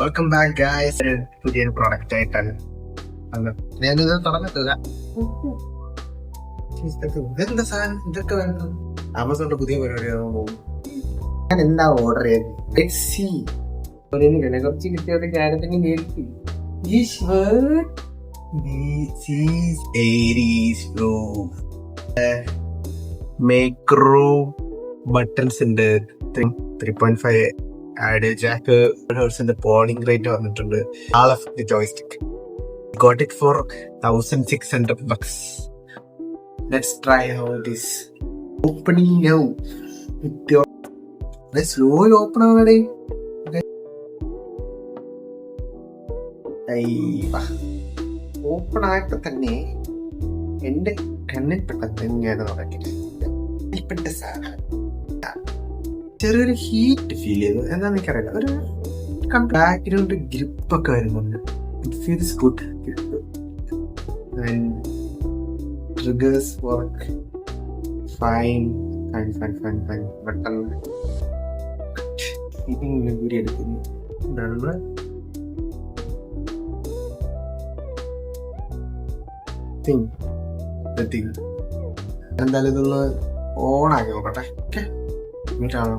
Welcome back guys പുതിയൊരു product ആയിട്ടാണ്. ഞാനിത് തുറന്നിട്ടില്ല ഇതെന്താ സാധനം? ഇതൊക്കെ വേണം ആമസോണിന്റെ പുതിയ പരിപാടിയാകുമ്പോൾ പോകും ഞാൻ എന്താ ഓർഡർ ചെയ്തത് കുറച്ച് കിട്ടിയത് ഞാനെന്തെങ്കിലും കേൾക്കി ഈ ഷർട്ട് മേക്രോ ബട്ടൺസ് ഉണ്ട്. Three point five add jack ഹേഴ്സിന്റെ പോളിംഗ് റേറ്റ് വന്നിട്ടുണ്ട്. All of the joystick got it four thousand six hundred bucks let's try how this opening now slow open ആവണേ open ആയപ്പോ തന്നെ എന്റെ കണ്ണിൽപ്പെട്ട ഞാൻ തുടങ്ങിയിട്ട സാധനം. ചെറിയൊരു ഹീറ്റ് ഫീൽ ചെയ്തു. എന്താന്ന് എനിക്കറിയില്ല. ഒരു ബാക്ക്ഗ്രൗണ്ട് ഗ്രിപ്പ് ഒക്കെ വരുന്നുണ്ട്. It feels good triggers work fine fine fine fine fine പെട്ടെന്ന് ഇതിങ്ങനെ കൂടി എടുക്കുന്നു. The thing. എന്തായാലും ഇതൊന്ന് ഓണാക്കി നോക്കട്ടെ. ഓക്കെ എന്നിട്ടാണോ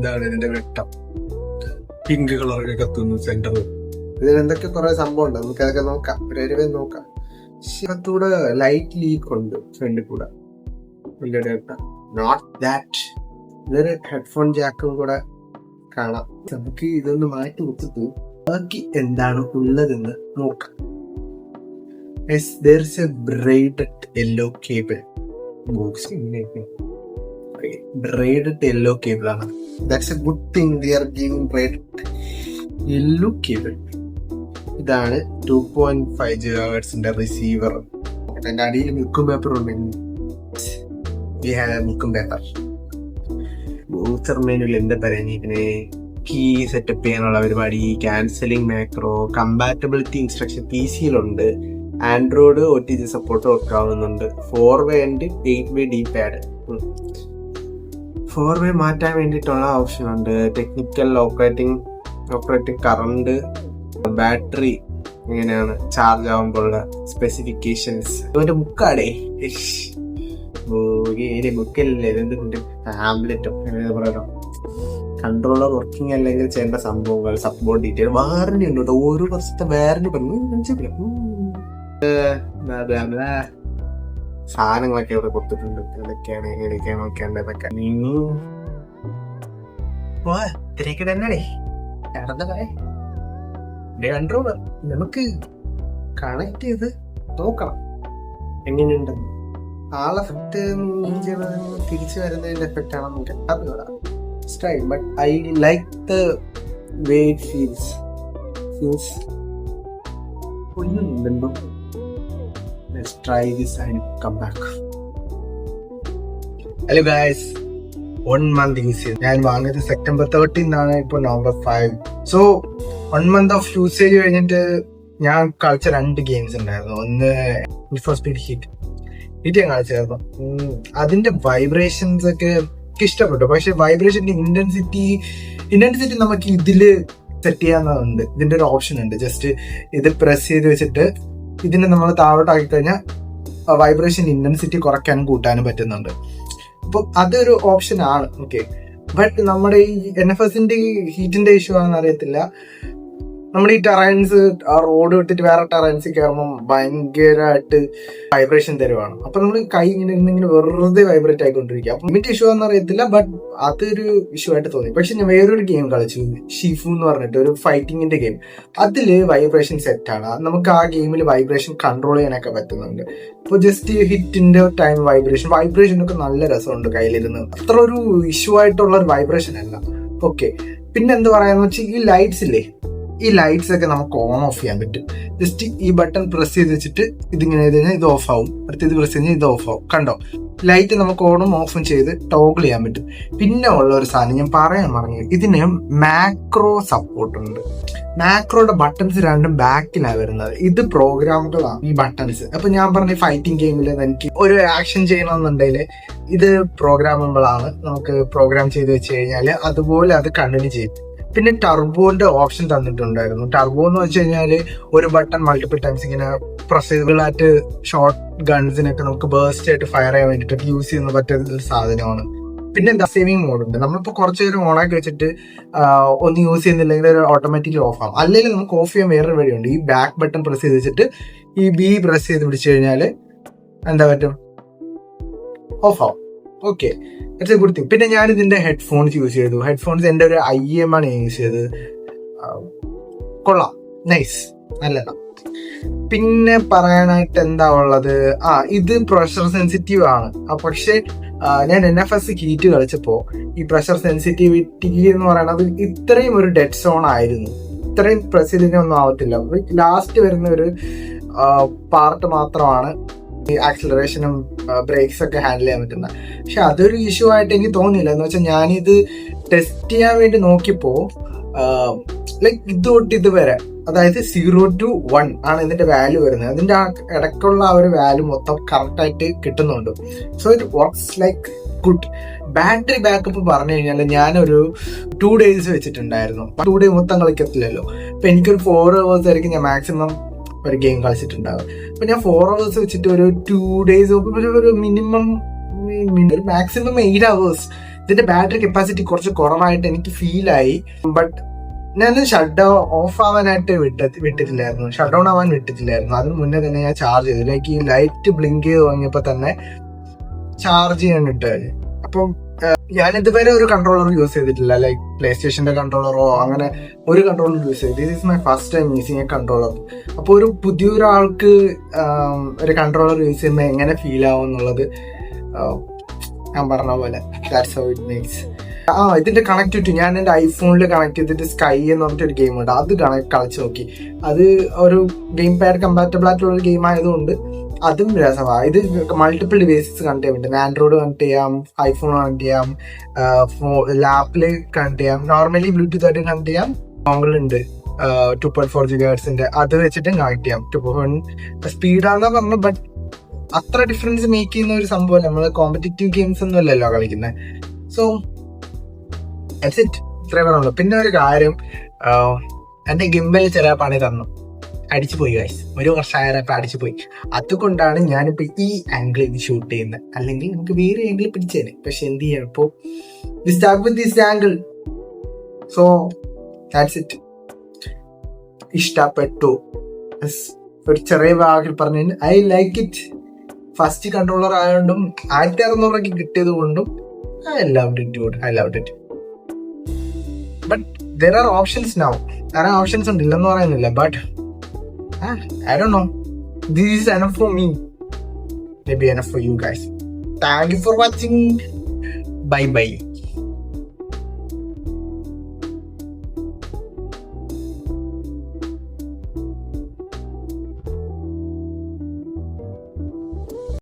ഇതാണ് ഇതിന്റെ വെട്ടം. പിങ്ക് കളറൊക്കെ കത്തുന്നു സെന്റർ ഇതിൽ എന്തൊക്കെ കുറെ സംഭവം ഉണ്ട് നമുക്ക് അതൊക്കെ നോക്കാം. ഒരു നോക്കാം. ശിവത്തൂടെ ലൈറ്റ് ലീക്ക് ഉണ്ട് ഫ്രണ്ടിൽ കൂടെ. നോട്ട് ദാറ്റ് ഇതൊരു ഹെഡ്ഫോൺ ജാക്കും കൂടെ കാണാം. നമുക്ക് ഇതൊന്ന് മാറ്റി കൊടുത്തിട്ട് ബാക്കി എന്താണ് ഉള്ളതെന്ന് നോക്കാം. Yes there a braided yellow cable box braided yellow cable ആണ്. That's a good thing the are giving braided yellow cable ഇതാണ് ടു പോയിന്റ് ഫൈവ് ജി ഹേർട്സിന്റെ റിസീവർ അതിന്റെ അടിയിൽ മിൽക്കും പേപ്പർ ഉണ്ട്. വി ഹാവ് മിൽക്കും പേപ്പർ യൂസർ മെനുവിൽ എന്താ പറയുന്നത് കീ സെറ്റപ്പ് ചെയ്യാനുള്ള പരിപാടി cancelling macro compatibility instruction P സിയിലുണ്ട് Android O T G support work ആവുന്നുണ്ട് four way and eight way D pad four way മാറ്റാൻ വേണ്ടിയിട്ടുള്ള ഓപ്ഷൻ ഉണ്ട്. Technical operating operating current battery ഇങ്ങനെയാണ് ചാർജ് ആകുമ്പോഴുള്ള സ്പെസിഫിക്കേഷൻസ് ഒരു ബുക്കാടേ ബുക്കല്ലേ ഇതിന്റെ ടാബ്ലറ്റും പറയാം കൺട്രോളർ വർക്കിംഗ് അല്ലെങ്കിൽ ചെയ്യേണ്ട സംഭവങ്ങൾ സപ്പോർട്ട് ഡീറ്റെയിൽ വാറന്റി ഉണ്ട്? കേട്ടോ ഓരോ വർഷത്തെ വാറന്റി പറഞ്ഞു സാധനങ്ങളൊക്കെ ഇവിടെ കൊടുത്തിട്ടുണ്ട്. ഇതൊക്കെയാണ് എങ്ങനെയൊക്കെയാണ് നോക്കേണ്ടതൊക്കെ നീങ്ങു. ഇത്രയൊക്കെ തന്നെ കൺട്രോളർ നമുക്ക് കണക്ട് ചെയ്ത് നോക്കണം. എങ്ങനെയുണ്ട്? ആളെ എഫക്ട് തിരിച്ചു വരുന്നതിന്റെ എഫക്റ്റ് ആണ് നമുക്ക് അറിഞ്ഞൂടാ. But I like the way feels. Feels. ഒന്നുമില്ലല്ലോ Let's try this and come back. Hello guys one month usage ഞാൻ വാങ്ങിയത് സെപ്റ്റംബർ തേർട്ടീൻ ഇപ്പോൾ ഇപ്പൊ November five so one month of usage കഴിഞ്ഞിട്ട് ഞാൻ കളിച്ച രണ്ട് ഗെയിംസ് ഉണ്ടായിരുന്നു. ഒന്ന് ഫോർ സ്പീഡ് ഹിറ്റ് ഹീറ്റ് ഞാൻ കളിച്ചായിരുന്നു. അതിന്റെ വൈബ്രേഷൻസ് ഒക്കെ എനിക്ക് ഇഷ്ടപ്പെട്ടു. പക്ഷെ വൈബ്രേഷന്റെ ഇന്റൻസിറ്റി ഇന്റൻസിറ്റി നമുക്ക് ഇതിൽ സെറ്റ് ചെയ്യാവുന്നതുണ്ട്. ഇതിന്റെ ഒരു ഓപ്ഷൻ ഉണ്ട്. ജസ്റ്റ് ഇത് പ്രസ് ചെയ്ത് വെച്ചിട്ട് ഇതിനെ നമ്മൾ താഴോട്ടാക്കി കഴിഞ്ഞാൽ വൈബ്രേഷൻ ഇന്റൻസിറ്റി കുറയ്ക്കാനും കൂട്ടാനും പറ്റുന്നുണ്ട്. അപ്പൊ അതൊരു ഓപ്ഷൻ ആണ് ഓക്കെ ബട്ട് നമ്മുടെ ഈ എൻ എഫ് എസിന്റെ ഹീറ്റിന്റെ ഇഷ്യൂ ആണെന്ന് അറിയത്തില്ല. നമ്മുടെ ഈ ടെറൈൻസ് ആ റോഡ് വിട്ടിട്ട് വേറെ ടെറൈൻസിൽ കയറുമ്പോൾ ഭയങ്കരമായിട്ട് വൈബ്രേഷൻ തരുവാണ്. അപ്പൊ നമ്മൾ കൈ ഇങ്ങനെ ഇങ്ങനെ വെറുതെ വൈബ്രേറ്റ് ആയിക്കൊണ്ടിരിക്കുക. അപ്പൊ മിറ്റ് ഇഷ്യൂ എന്ന് അറിയത്തില്ല ബട്ട് അതൊരു ഇഷ്യൂ ആയിട്ട് തോന്നി. പക്ഷെ ഞാൻ വേറൊരു ഗെയിം കളിച്ചു ഷിഫു എന്ന് പറഞ്ഞിട്ട് ഒരു ഫൈറ്റിങ്ങിന്റെ ഗെയിം അതിൽ വൈബ്രേഷൻ സെറ്റ് ആണ്. അത് നമുക്ക് ആ ഗെയിമിൽ വൈബ്രേഷൻ കൺട്രോൾ ചെയ്യാനൊക്കെ പറ്റുന്നുണ്ട്. ഇപ്പൊ ജസ്റ്റ് ഹിറ്റിന്റെ ടൈം വൈബ്രേഷൻ വൈബ്രേഷൻ ഒക്കെ നല്ല രസമുണ്ട് കയ്യിലിരുന്ന്. അത്ര ഒരു ഇഷ്യൂ ആയിട്ടുള്ള ഒരു വൈബ്രേഷൻ അല്ല. ഓക്കെ പിന്നെ എന്ത് പറയാന്ന് വെച്ചാൽ ഈ ലൈറ്റ്സ് ഇല്ലേ? ഈ ലൈറ്റ്സ് ഒക്കെ നമുക്ക് ഓൺ ഓഫ് ചെയ്യാൻ പറ്റും. ജസ്റ്റ് ഈ ബട്ടൺ പ്രസ് ചെയ്ത് വെച്ചിട്ട് ഇതിങ്ങനെ ചെയ്ത് കഴിഞ്ഞാൽ ഇത് ഓഫ് ആവും. അടുത്ത് ഇത് പ്രസ് കഴിഞ്ഞാൽ ഇത് ഓഫ് ആവും. കണ്ടോ? ലൈറ്റ് നമുക്ക് ഓണും ഓഫും ചെയ്ത് ടോഗിൾ ചെയ്യാൻ പറ്റും. പിന്നെ ഉള്ള ഒരു സാധനം ഞാൻ പറയാൻ പറഞ്ഞു ഇതിന് മാക്രോ സപ്പോർട്ട് ഉണ്ട്. മാക്രോയുടെ ബട്ടൺസ് രണ്ടും ബാക്കിലാണ് വരുന്നത്. ഇത് പ്രോഗ്രാമുകളാണ് ഈ ബട്ടൺസ് അപ്പൊ ഞാൻ പറഞ്ഞ ഫൈറ്റിംഗ് ഗെയിമിൽ എനിക്ക് ഒരു ആക്ഷൻ ചെയ്യണമെന്നുണ്ടെങ്കിൽ ഇത് പ്രോഗ്രാമുകളാണ് നമുക്ക് പ്രോഗ്രാം ചെയ്ത് വെച്ച് കഴിഞ്ഞാൽ അതുപോലെ അത് കണ്ടിന്യൂ ചെയ്യും. പിന്നെ ടർബോന്റെ ഓപ്ഷൻ തന്നിട്ടുണ്ടായിരുന്നു. ടർബോ എന്ന് വെച്ച് കഴിഞ്ഞാൽ ഒരു ബട്ടൺ മൾട്ടിപ്പിൾ ടൈംസ് ഇങ്ങനെ പ്രൊസീബിൾ ആയിട്ട് ഷോർട്ട് ഗൺസിനൊക്കെ നമുക്ക് ബേസ്റ്റ് ആയിട്ട് ഫയർ ചെയ്യാൻ വേണ്ടിയിട്ട് യൂസ് ചെയ്യുന്ന പറ്റുന്ന ഒരു സാധനമാണ്. പിന്നെ എന്താ സേവിങ് മോഡ് ഉണ്ട്. നമ്മളിപ്പോൾ കുറച്ച് നേരം ഓണാക്കി വെച്ചിട്ട് ഒന്നും യൂസ് ചെയ്യുന്നില്ലെങ്കിൽ ഒരു ഓട്ടോമാറ്റിക്കലി ഓഫ് ആവും. അല്ലെങ്കിൽ നമുക്ക് ഓഫ് ചെയ്യാൻ വേറൊരു വഴിയുണ്ട്. ഈ ബാക്ക് ബട്ടൺ പ്രസ് ചെയ്ത് വെച്ചിട്ട് ഈ ബി പ്രസ് ചെയ്ത് പിടിച്ചു കഴിഞ്ഞാൽ എന്താ പറ്റും? ഓഫ് ആവും. Okay it's a good thing പിന്നെ ഞാൻ ഇതിന്റെ ഹെഡ്ഫോൺസ് യൂസ് ചെയ്തു. ഹെഡ്ഫോൺസ് എന്റെ ഒരു ഐ എം ആണ് യൂസ് ചെയ്തത്. കൊള്ളാം. നൈസ് നല്ലതാണ്. പിന്നെ പറയാനായിട്ട് എന്താ ഉള്ളത്? ആ ഇത് പ്രഷർ സെൻസിറ്റീവ് ആണ്. പക്ഷെ ഞാൻ എൻ എഫ് എസ് ഹീറ്റ് കളിച്ചപ്പോ ഈ പ്രഷർ സെൻസിറ്റിവിറ്റി എന്ന് പറയുന്നത് ഇത്രയും ഒരു ഡെഡ് സോൺ ആയിരുന്നു. ഇത്രയും പ്രസിഡിനെ ഒന്നും ആവത്തില്ല. ലാസ്റ്റ് വരുന്ന ഒരു പാർട്ട് മാത്രമാണ് ഈ ആക്സിലറേഷനും ബ്രേക്സ് ഒക്കെ ഹാൻഡിൽ ചെയ്യാൻ പറ്റുന്ന. പക്ഷെ അതൊരു ഇഷ്യൂ ആയിട്ട് എനിക്ക് തോന്നിയില്ല. എന്ന് വെച്ചാൽ ഞാനിത് ടെസ്റ്റ് ചെയ്യാൻ വേണ്ടി നോക്കിയപ്പോ ലൈക്ക് ഇത് തൊട്ട് ഇതുവരെ അതായത് സീറോ ടു വൺ ആണ് ഇതിന്റെ വാല്യൂ വരുന്നത്. അതിന്റെ ആ ഇടയ്ക്കുള്ള ആ ഒരു വാല്യൂ മൊത്തം കറക്റ്റ് ആയിട്ട് കിട്ടുന്നുണ്ട്. So it works like good battery backup പറഞ്ഞു കഴിഞ്ഞാൽ ഞാനൊരു ടു ഡേയ്സ് വെച്ചിട്ടുണ്ടായിരുന്നു. ടു ഡേ മൊത്തം കളിക്കത്തില്ലല്ലോ. അപ്പൊ എനിക്കൊരു ഫോർ അവേഴ്സ് ആയിരിക്കും ഞാൻ മാക്സിമം ഒരു ഗെയിം കളിച്ചിട്ടുണ്ടാവും അപ്പൊ ഞാൻ ഫോർ അവേഴ്സ് വെച്ചിട്ട് ഒരു ടു ഡേയ്സ് ഒരു മിനിമം ഒരു മാക്സിമം എയ്റ്റ് അവേഴ്സ് ഇതിന്റെ ബാറ്ററി കപ്പാസിറ്റി കുറച്ച് കുറവായിട്ട് എനിക്ക് ഫീൽ ആയി. ബട്ട് ഞാൻ ഷട്ട് ഡൗൺ ഓഫ് ആവാനായിട്ട് വിട്ട വിട്ടിട്ടില്ലായിരുന്നു. ഷട്ട് ഡൗൺ ആവാൻ വിട്ടിട്ടില്ലായിരുന്നു. അതിന് മുന്നേ തന്നെ ഞാൻ ചാർജ് ചെയ്തു. ലൈക്ക് ഈ ലൈറ്റ് ബ്ലിങ്ക് ചെയ്ത് തുടങ്ങിയപ്പോ തന്നെ ചാർജ് ചെയ്യാൻ ഇട്ട്. അപ്പം ഞാൻ ഇതുവരെ ഒരു കൺട്രോളർ യൂസ് ചെയ്തിട്ടില്ല. ലൈക് പ്ലേ സ്റ്റേഷന്റെ കൺട്രോളറോ അങ്ങനെ ഒരു കൺട്രോളർ യൂസ് ചെയ്തു this is my first time using a controller അപ്പോൾ ഒരു പുതിയൊരാൾക്ക് ഒരു കൺട്രോളർ യൂസ് ചെയ്യുമ്പോൾ എങ്ങനെ ഫീൽ ആവും എന്നുള്ളത് ഞാൻ പറഞ്ഞ പോലെ. ദാറ്റ്സ് ഹൗ ഇറ്റ് മേക്സ് ആ ഇതിന്റെ കണക്ടിവിറ്റി ഞാൻ എന്റെ ഐഫോണിൽ കണക്ട് ചെയ്തിട്ട് സ്കൈ എന്ന് പറഞ്ഞിട്ടൊരു ഗെയിം ഉണ്ട്. അത് കണക്ട് കളിച്ച് നോക്കി. അത് ഒരു ഗെയിം പാഡ് കമ്പാറ്റബിൾ ആയിട്ടുള്ള ഒരു ഗെയിം ആയതുകൊണ്ട് അതും രസമാണ് ഇത് മൾട്ടിപ്പിൾ ഡിവൈസസ് കണക്ട് പറ്റും. ആൻഡ്രോയിഡ് കണക്ട് ചെയ്യാം ഐഫോൺ കണക്ട് ചെയ്യാം ലാപ്പിൽ കണക്ട് ചെയ്യാം. നോർമലി ബ്ലൂടൂത്ത് ആയിട്ട് കണക്ട് ചെയ്യാം. ഉണ്ട്. ടു പോയിന്റ് ഫോർ ജി ഗേഴ്സിന്റെ അത് വെച്ചിട്ടും കണക്ട് ചെയ്യാം. ടു പോയിന്റ് സ്പീഡാണെന്നാ പറഞ്ഞു ബട്ട് അത്ര ഡിഫറൻസ് മേക്ക് ചെയ്യുന്ന ഒരു സംഭവം നമ്മൾ കോമ്പറ്റേറ്റീവ് ഗെയിംസ് ഒന്നും അല്ലല്ലോ കളിക്കുന്നത് സോ ഇറ്റ് ഇത്രേ പറയുള്ളൂ പിന്നെ ഒരു കാര്യം എന്റെ ഗിംബൽ ചില പണി തന്നു. അടിച്ചു പോയി ഗൈസ് ഒരു വർഷമായപ്പോൾ അടിച്ചു പോയി അതുകൊണ്ടാണ് ഞാനിപ്പോൾ ഈ ആംഗിൾ ഇത് ഷൂട്ട് ചെയ്യുന്നത് അല്ലെങ്കിൽ നമുക്ക് വേറെ ആംഗിൾ പിടിച്ചേനെ. പക്ഷെ എന്ത് ചെയ്യാം with this angle so that's it ഇഷ്ടപ്പെട്ടു. ഒരു ചെറിയ വാക്കിൽ പറഞ്ഞു I like it first controller ആയതുകൊണ്ടും ആയിരത്തി അറുന്നൂറൊക്കെ കിട്ടിയത് കൊണ്ടും I love it good I love it but there are options now ധാരാളം ഓപ്ഷൻസ് ഉണ്ട് ഇല്ലെന്ന് പറയുന്നില്ല. But I don't know. This is enough for me. Maybe enough for you guys. Thank you for watching. Bye bye.